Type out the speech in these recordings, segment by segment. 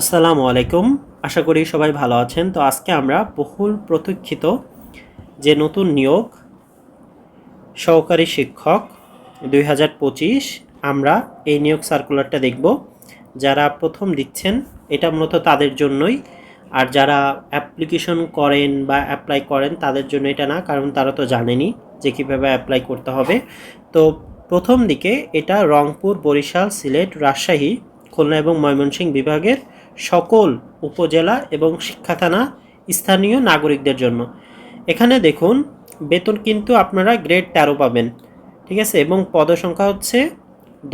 আসসালামু আলাইকুম। আশা করি সবাই ভালো আছেন। তো আজকে আমরা বহুল প্রতীক্ষিত যে নতুন নিয়োগ সহকারী শিক্ষক দুই হাজার পঁচিশ, আমরা এই নিয়োগ সার্কুলারটা দেখব। যারা প্রথম দিচ্ছেন, এটা মূলত তাদের জন্যই। আর যারা অ্যাপ্লিকেশন করেন বা অ্যাপ্লাই করেন, তাদের জন্য এটা না, কারণ তারা তো জানেনি যে কীভাবে অ্যাপ্লাই করতে হবে। তো প্রথম দিকে এটা রংপুর, বরিশাল, সিলেট, রাজশাহী, খুলনা এবং ময়মনসিংহ বিভাগের সকল উপজেলা এবং শিক্ষা থানা স্থানীয় নাগরিকদের জন্য। এখানে দেখুন, বেতন কিন্তু আপনারা গ্রেড তেরো পাবেন, ঠিক আছে? এবং পদসংখ্যা হচ্ছে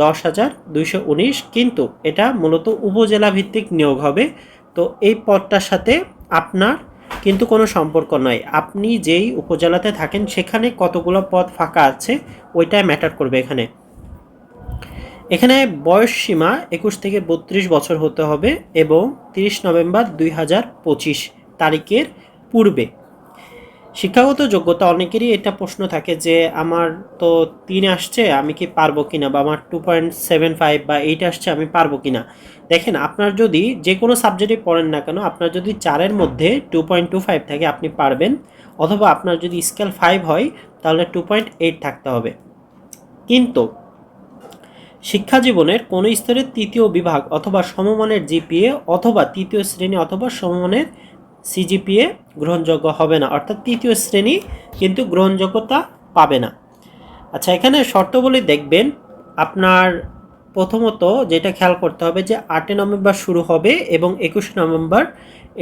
দশ হাজার দুইশো উনিশ, কিন্তু এটা মূলত উপজেলা ভিত্তিক নিয়োগ হবে। তো এই পদটার সাথে আপনার কিন্তু কোনো সম্পর্ক নয় আপনি যেই উপজেলাতে থাকেন, সেখানে কতগুলো পদ ফাঁকা আছে, ওইটাই ম্যাটার করবে এখানে। এখানে বয়স সীমা একুশ থেকে বত্রিশ বছর হতে হবে এবং তিরিশ নভেম্বর দুই হাজার পঁচিশ তারিখের পূর্বে। শিক্ষাগত যোগ্যতা অনেকেরই এটা প্রশ্ন থাকে যে, আমার তো তিন আসছে, আমি কি পারব কিনা? বা, আমার টু পয়েন্ট সেভেন ফাইভ বা এইট আসছে, আমি পারব কিনা? দেখেন, আপনার যদি যে কোনো সাবজেক্টে পড়েন না কেন, আপনার যদি চারের মধ্যে টু পয়েন্ট টু ফাইভ থাকে, আপনি পারবেন। অথবা আপনার যদি স্কেল ফাইভ হয়, তাহলে টু পয়েন্ট এইট থাকতে হবে। কিন্তু শিক্ষা জীবনের কোনো স্তরের তৃতীয় বিভাগ অথবা সমমানের জিপিএ অথবা তৃতীয় শ্রেণি অথবা সমমানের সিজিপিএ গ্রহণযোগ্য হবে না, অর্থাৎ তৃতীয় শ্রেণি কিন্তু গ্রহণযোগ্যতা পাবে না। আচ্ছা এখানে শর্তবলী দেখবেন, আপনার প্রথমত যেটা খেয়াল করতে হবে যে আটই নভেম্বর শুরু হবে এবং একুশে নভেম্বর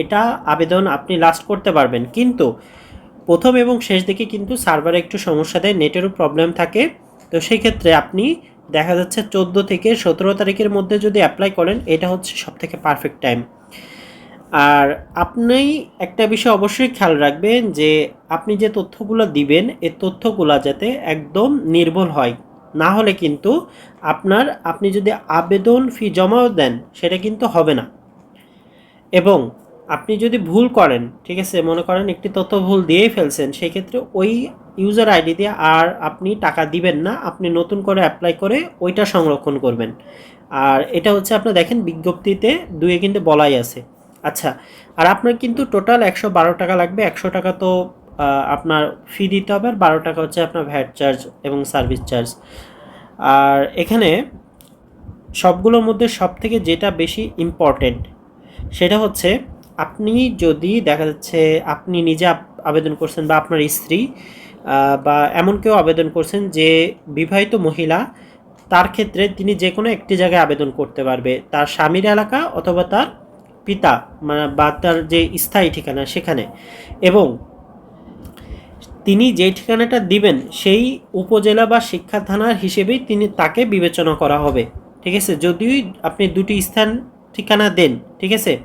এটা আবেদন আপনি লাস্ট করতে পারবেন। কিন্তু প্রথম এবং শেষ দিকে কিন্তু সার্ভারে একটু সমস্যা দেয় নেটেরও প্রবলেম থাকে। তো সেই ক্ষেত্রে আপনি দেখা যাচ্ছে চোদ্দ থেকে সতেরো তারিখের মধ্যে যদি অ্যাপ্লাই করেন, এটা হচ্ছে সব থেকে পারফেক্ট টাইম আর আপনি একটা বিষয় অবশ্যই খেয়াল রাখবেন যে আপনি যে তথ্যগুলো দিবেন, এ তথ্যগুলো যাতে একদম নির্ভুল হয়। না হলে কিন্তু আপনার, আপনি যদি আবেদন ফি জমাও দেন, সেটা কিন্তু হবে না। এবং আপনি যদি ভুল করেন, ঠিক আছে, মনে করেন একটি তথ্য ভুল দিয়েই ফেলছেন, সেক্ষেত্রে ওই ইউজার আইডি দিয়ে আর আপনি টাকা দিবেন না, আপনি নতুন করে অ্যাপ্লাই করে ওইটা সংরক্ষণ করবেন। আর এটা হচ্ছে আপনি দেখেন বিজ্ঞপ্তিতে দুয়ে কিন্তু বলাই আছে। আচ্ছা আর আপনার কিন্তু টোটাল একশো বারো টাকা লাগবে, একশো টাকা তো আপনার ফি দিতে হবে আর বারো টাকা হচ্ছে আপনার ভ্যাট চার্জ এবং সার্ভিস চার্জ আর এখানে সবগুলোর মধ্যে সব থেকে যেটা বেশি ইম্পর্টেন্ট সেটা হচ্ছে আপনি যদি দেখা যাচ্ছে আপনি নিজে আবেদন করছেন বা আপনার স্ত্রী বা এমন কেউ আবেদন করছেন যে বিবাহিত মহিলা, তার ক্ষেত্রে তিনি যে কোনো একটি জায়গায় আবেদন করতে পারবে। তার স্বামীর এলাকা অথবা তার পিতা মানে বা তার যে স্থায়ী ঠিকানা সেখানে। এবং তিনি যেই ঠিকানাটা দিবেন, সেই উপজেলা বা শিক্ষা থানার হিসেবেই তিনি তাকে বিবেচনা করা হবে। ঠিক আছে? যদিও আপনি দুটি স্থান ঠিকানা দেন, ঠিক আছে?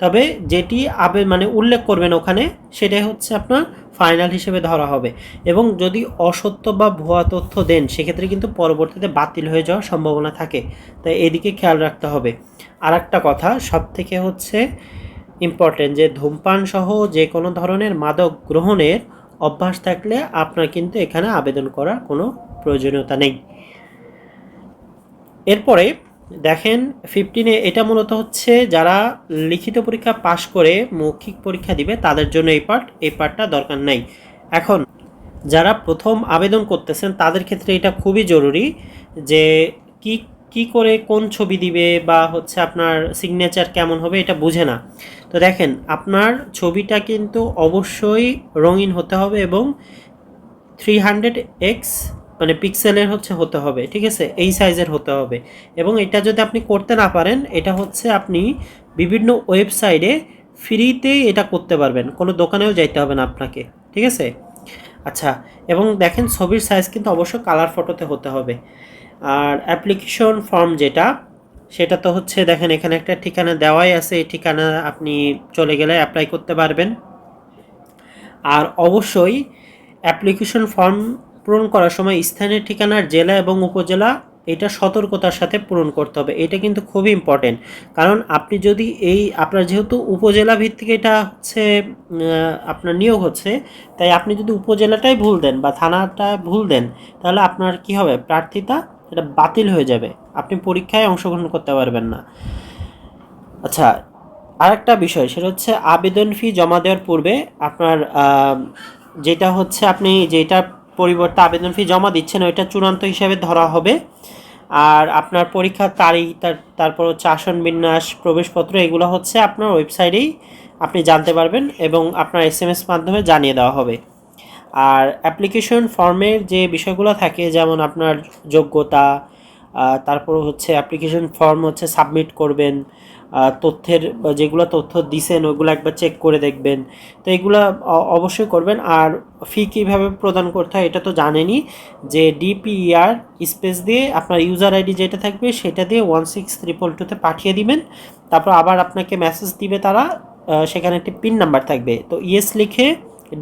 তবে যেটি আবে মানে উল্লেখ করবেন ওখানে, সেটাই হচ্ছে আপনার ফাইনাল হিসেবে ধরা হবে। এবং যদি অসত্য বা ভুয়া তথ্য দেন, সেক্ষেত্রে কিন্তু পরবর্তীতে বাতিল হয়ে যাওয়ার সম্ভাবনা থাকে। তাই এদিকে খেয়াল রাখতে হবে। আর একটা কথা সব থেকে হচ্ছে ইম্পর্টেন্ট যে ধূমপান সহ যে কোনো ধরনের মাদক গ্রহণের অভ্যাস থাকলে আপনার কিন্তু এখানে আবেদন করার কোনো প্রয়োজনীয়তা নেই। এরপরে দেখেন ফিফটিনে এটা মূলত হচ্ছে যারা লিখিত পরীক্ষা পাশ করে মৌখিক পরীক্ষা দিবে, তাদের জন্য এই পার্ট এই পার্টটা দরকার নাই। এখন, যারা প্রথম আবেদন করতেছেন, তাদের ক্ষেত্রে এটা খুবই জরুরি যে কি কি করে কোন ছবি দিবে বা হচ্ছে আপনার সিগনেচার কেমন হবে, এটা বুঝে না। তো দেখেন, আপনার ছবিটা কিন্তু অবশ্যই রঙিন হতে হবে এবং থ্রি হান্ড্রেড এক্স মানে পিক্সেলের হচ্ছে হতে হবে, ঠিক আছে? এই সাইজের হতে হবে। এবং এটা যদি আপনি করতে না পারেন, এটা হচ্ছে আপনি বিভিন্ন ওয়েবসাইটে ফ্রিতে এটা করতে পারবেন। কোনো দোকানেও যাইতে হবে না আপনাকে, ঠিক আছে? আচ্ছা এবং দেখেন ছবির সাইজ কিন্তু অবশ্যই কালার ফটোতে হতে হবে। আর অ্যাপ্লিকেশন ফর্ম যেটা, সেটা তো হচ্ছে দেখেন এখানে একটা ঠিকানা দেওয়াই আছে। এই ঠিকানা আপনি চলে গেলে অ্যাপ্লাই করতে পারবেন। আর অবশ্যই অ্যাপ্লিকেশন ফর্ম পূরণ করার সময় স্থানীয় ঠিকানার জেলা এবং উপজেলা এটা সতর্কতার সাথে পূরণ করতে হবে। এটা কিন্তু খুবই ইম্পর্টেন্ট কারণ আপনি যদি এই আপনার যেহেতু উপজেলা ভিত্তিক এটা হচ্ছে আপনার নিয়োগ হচ্ছে, তাই আপনি যদি উপজেলাটাই ভুল দেন বা থানাটা ভুল দেন, তাহলে আপনার কি হবে? প্রার্থিতা এটা বাতিল হয়ে যাবে। আপনি পরীক্ষায় অংশগ্রহণ করতে পারবেন না। আচ্ছা আরেকটা বিষয়, সেটা হচ্ছে আবেদন ফি জমা দেওয়ার পূর্বে আপনার যেটা হচ্ছে আপনি যেটা পরিবর্তে আবেদন ফি জমা দিচ্ছেন, ওইটা চূড়ান্ত হিসাবে ধরা হবে। আর আপনার পরীক্ষার তারিখ, তার, তারপর হচ্ছে আসন বিন্যাস, প্রবেশপত্র, এগুলো হচ্ছে আপনার ওয়েবসাইটেই আপনি জানতে পারবেন এবং আপনার এস এম এস মাধ্যমে জানিয়ে দেওয়া হবে। আর অ্যাপ্লিকেশন ফর্মের যে বিষয়গুলো থাকে, যেমন আপনার যোগ্যতা তারপর হচ্ছে অ্যাপ্লিকেশন ফর্ম হচ্ছে সাবমিট করবেন তথ্যের যেগুলো তথ্য দিছেন, ওইগুলো একবার চেক করে দেখবেন। তো এগুলো অবশ্যই করবেন। আর ফি কীভাবে প্রদান করতে হয়, এটা তো জানেনই যে ডিপিইআর স্পেস দিয়ে আপনার ইউজার আইডি যেটা থাকবে, সেটা দিয়ে ওয়ান সিক্স ট্রিপল টুতে পাঠিয়ে দিবেন। তারপর আবার আপনাকে মেসেজ দিবে তারা সেখানে একটি পিন নাম্বার থাকবে। তো ইয়েস লিখে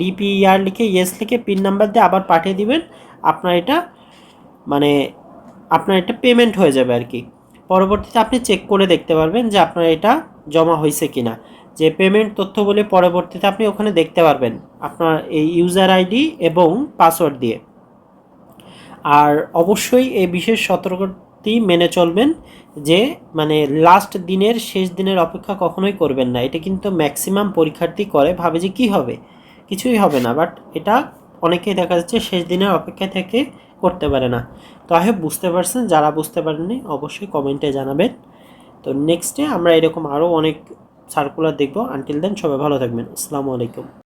ডিপিইআর লিখে ইয়েস লিখে পিন নাম্বার দিয়ে আবার পাঠিয়ে দিবেন। আপনার এটা মানে আপনার এটা পেমেন্ট হয়ে যাবে আর কি। পরবর্তীতে আপনি চেক করে দেখতে পারবেন যে আপনার এটা জমা হয়েছে কিনা। যে পেমেন্ট তথ্য বলে পরবর্তীতে আপনি ওখানে দেখতে পারবেন, আপনার এই ইউজার আইডি এবং পাসওয়ার্ড দিয়ে। আর অবশ্যই এই বিশেষ সতর্কটি মেনে চলবেন যে মানে লাস্ট দিনের, শেষ দিনের অপেক্ষা কখনোই করবেন না। এটা কিন্তু ম্যাক্সিমাম পরীক্ষার্থী করে, ভাবে যে কি হবে। কিছুই হবে না বাট এটা অনেকেই দেখা যাচ্ছে শেষ দিনের অপেক্ষা থেকে করতে পারে না। তো আই হোপ বুঝতে পারছেন, যারা বুঝতে পারেননি অবশ্যই কমেন্টে জানাবেন। তো নেক্সটে আমরা এরকম আরও অনেক সার্কুলার দেখব। আনটিল দেন সবাই ভালো থাকবেন। আসসালামু আলাইকুম।